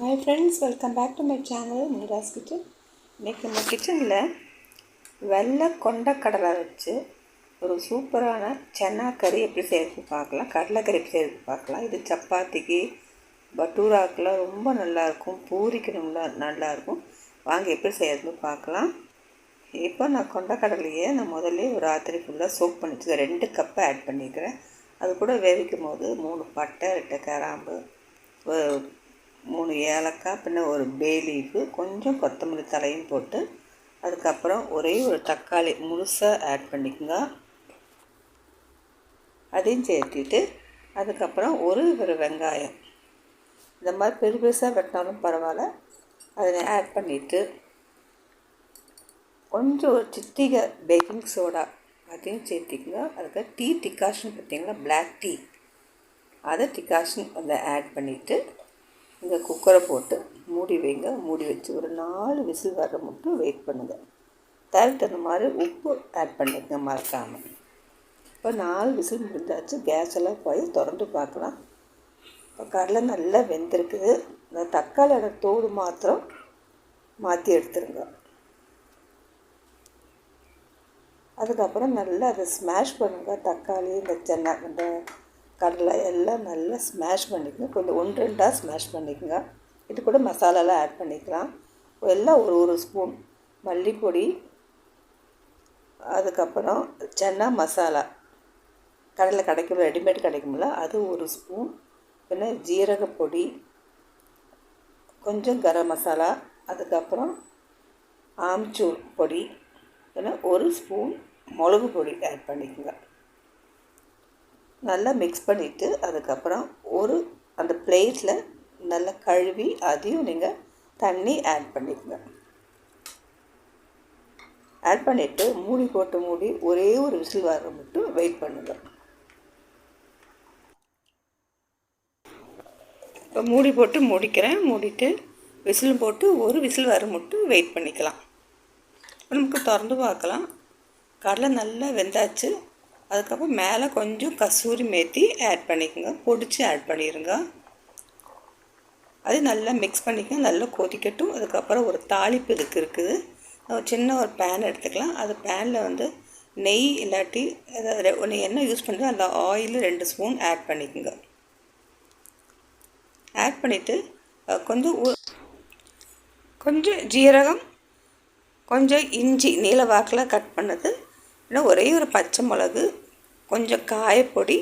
Hi friends welcome back to my channel Meera's kitchen இன்றைக்கி நம்ம கிச்சனில் வெள்ளை கொண்டக்கடலை வச்சு ஒரு சூப்பரான சென்னா கறி எப்படி செய்யறது பார்க்கலாம். கடலைக்கறி எப்படி செய்யறது பார்க்கலாம். இது சப்பாத்திக்கு பட்டூராக்கெலாம் ரொம்ப நல்லாயிருக்கும். பூரிக்கு நல்லா நல்லாயிருக்கும். வாங்க எப்படி செய்யறதுன்னு பார்க்கலாம். இப்போ நான் கொண்டக்கடலையே நான் முதல்ல ஒரு ராத்திரி ஃபுல்லாக சோப் பண்ணிச்சு ரெண்டு கப்பை ஆட் பண்ணிக்கிறேன். அது கூட வேவிக்கும் போது மூணு பட்டை ரெட்டை கிராம்பு மூணு ஏலக்காய் பின்ன ஒரு பே லீஃபு கொஞ்சம் கொத்தமல்லி தலையும் போட்டு அதுக்கப்புறம் ஒரே ஒரு தக்காளி முழுசாக ஆட் பண்ணிக்கோங்க. அதையும் சேர்த்திட்டு அதுக்கப்புறம் ஒரு ஒரு வெங்காயம். இந்த மாதிரி பெரு பெருசாக வெட்டினாலும் பரவாயில்ல. அதை ஆட் பண்ணிவிட்டு கொஞ்சம் ஒரு சித்திகை பேக்கிங் சோடா அதையும் சேர்த்திக்கோங்க. அதுக்கு டீ டிகாஷன் பார்த்தீங்கன்னா பிளாக் டீ அதை டிகாஷன் அதை ஆட் பண்ணிவிட்டு இந்த குக்கரை போட்டு மூடி வைங்க. மூடி வச்சு ஒரு நாலு விசில் வர மட்டும் வெயிட் பண்ணுங்கள் தேவைக்கு தகுந்த மாதிரி உப்பு ஆட் பண்ணிக்கங்க மறக்காமல் இப்போ நாலு விசில் முடிஞ்சாச்சு. கேஸ் எல்லாம் போய் திறந்து பார்க்கலாம். இப்போ கடலை நல்லா வெந்திருக்குது இந்த தக்காளியோட தோடு மாத்திரம் மாற்றி எடுத்துருங்க. அதுக்கப்புறம் நல்லா அதை ஸ்மாஷ் பண்ணுங்கள் தக்காளி இந்த சென்னை இந்த கடலை எல்லாம் நல்லா ஸ்மாஷ் பண்ணிக்கணும் கொஞ்சம் ஒன்று ரெண்டாக ஸ்மாஷ் பண்ணிக்கோங்க. இது கூட மசாலாலாம் ஆட் பண்ணிக்கலாம். எல்லாம் ஒரு ஒரு ஸ்பூன் மல்லிப்பொடி அதுக்கப்புறம் சென்னா மசாலா. கடையில் கிடைக்கும் ரெடிமேட் கிடைக்கும்ல அது ஒரு ஸ்பூன் பின்ன ஜீரகப்பொடி கொஞ்சம் கரம் மசாலா அதுக்கப்புறம் ஆம்ச்சூர் பொடி ஏன்னா ஒரு ஸ்பூன் மிளகு பொடி ஆட் பண்ணிக்கோங்க. நல்லா மிக்ஸ் பண்ணிவிட்டு அதுக்கப்புறம் ஒரு அந்த பிளேட்டில் நல்லா கழுவி அதையும் நீங்கள் தண்ணி ஆட் பண்ணிக்கங்க. ஆட் பண்ணிவிட்டு மூடி போட்டு மூடி ஒரே ஒரு விசில் வர மட்டும் வெயிட் பண்ணுங்கள் இப்போ மூடி போட்டு முடிக்கிறேன். மூடிட்டு விசில் போட்டு ஒரு விசில் வர மட்டும் வெயிட் பண்ணிக்கலாம். நமக்கு திறந்து பார்க்கலாம். கடலை நல்லா வெந்தாச்சு. அதுக்கப்புறம் மேலே கொஞ்சம் கசூரி மேத்தி ஆட் பண்ணிக்கோங்க. பொடிச்சு ஆட் பண்ணிடுங்க அது நல்லா மிக்ஸ் பண்ணிக்கோங்க. நல்லா கொதிக்கட்டும். அதுக்கப்புறம் ஒரு தாளிப்பு இதுக்கு இருக்குது. சின்ன ஒரு பேன் எடுத்துக்கலாம். அது பேனில் வந்து நெய் இல்லாட்டி ஏதாவது ஒன்று என்ன யூஸ் பண்ணுறது அந்த ஆயில் ரெண்டு ஸ்பூன் ஆட் பண்ணிக்கோங்க. ஆட் பண்ணிவிட்டு கொஞ்சம் கொஞ்சம் ஜீரகம் கொஞ்சம் இஞ்சி நீல வாக்கில் கட் பண்ணது. இன்னும் ஒரே ஒரு பச்சை மிளகு கொஞ்சம் காயப்பொடி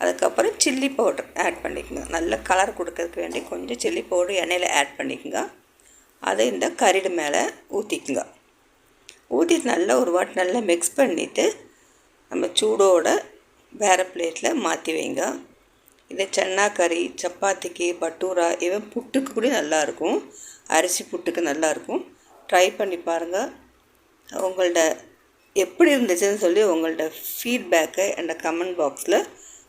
அதுக்கப்புறம் சில்லி பவுடர் ஆட் பண்ணிக்கோங்க. நல்ல கலர் கொடுக்கறதுக்கு வேண்டி கொஞ்சம் சில்லி பவுடர் எண்ணெயில் ஆட் பண்ணிக்கோங்க. அதை இந்த கறிடு மேலே ஊற்றிக்குங்க ஊற்றிட்டு நல்லா ஒரு வாட்டி நல்லா மிக்ஸ் பண்ணிவிட்டு நம்ம சூடோட வேறு பிளேட்டில் மாற்றி வைங்க. இதை சென்னா கறி சப்பாத்திக்கு பட்டூரா இவன் புட்டுக்கு கூட நல்லாயிருக்கும் அரிசி புட்டுக்கு நல்லாயிருக்கும் ட்ரை பண்ணி பாருங்கள் உங்கள்ட எப்படி இருந்துச்சுன்னு சொல்லி உங்கள்ட்ட ஃபீட்பேக்கை அந்த கமெண்ட் பாக்ஸில்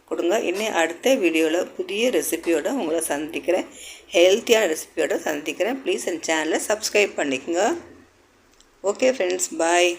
கொடுங்க. இன்னும் அடுத்த வீடியோவில் புதிய ரெசிபியோடு உங்களை சந்திக்கிறேன். ஹெல்த்தியான ரெசிபியோடு சந்திக்கிறேன். ப்ளீஸ் என் சேனலை சப்ஸ்கிரைப் பண்ணிக்கோங்க. Okay friends bye